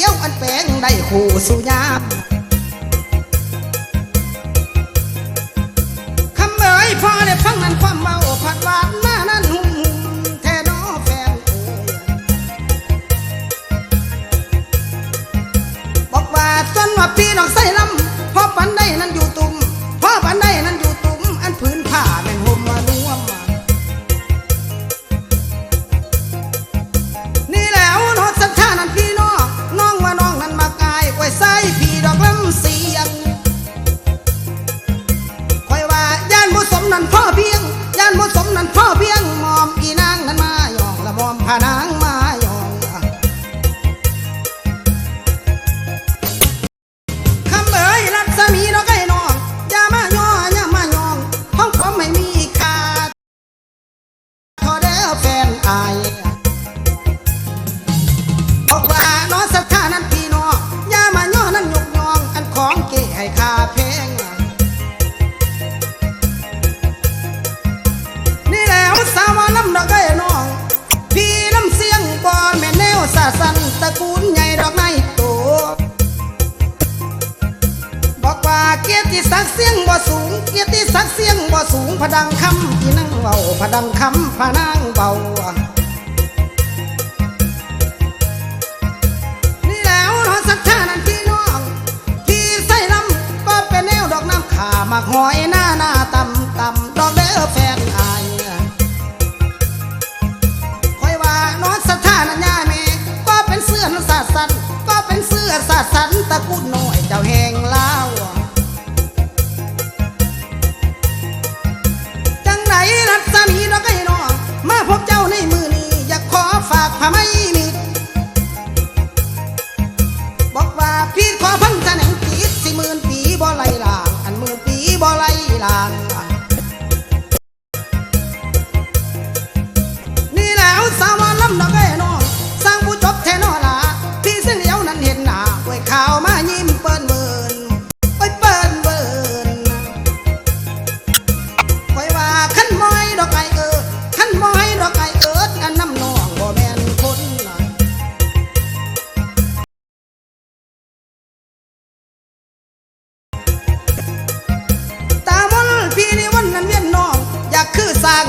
ียวอันแปลงได้คู่สุยาม สั้นตะกูลใหญ่ดอกไม้โต บอกว่าเกียรติสักเสียงบ่สูง เกียรติสักเสียงบ่สูงพดังคำที่นั่งเบาพดังคำพนางเบานี่แล้วนอนสักแค่นั้นพี่น้องที่ใส่ลำก็ไปแนวดอกน้ำข่าหอยหน้าหน้าต่ำต่ำดอกเด้อแฟนอา ษัตสันตะกุน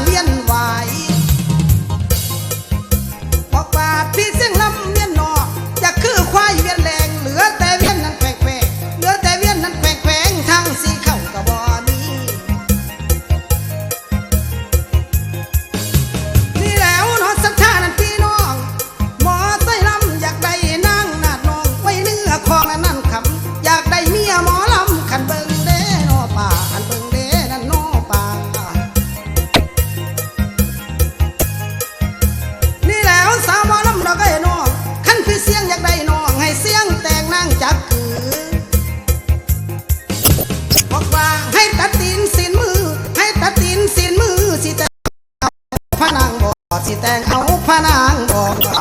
bien แต่งเอาพนางบอก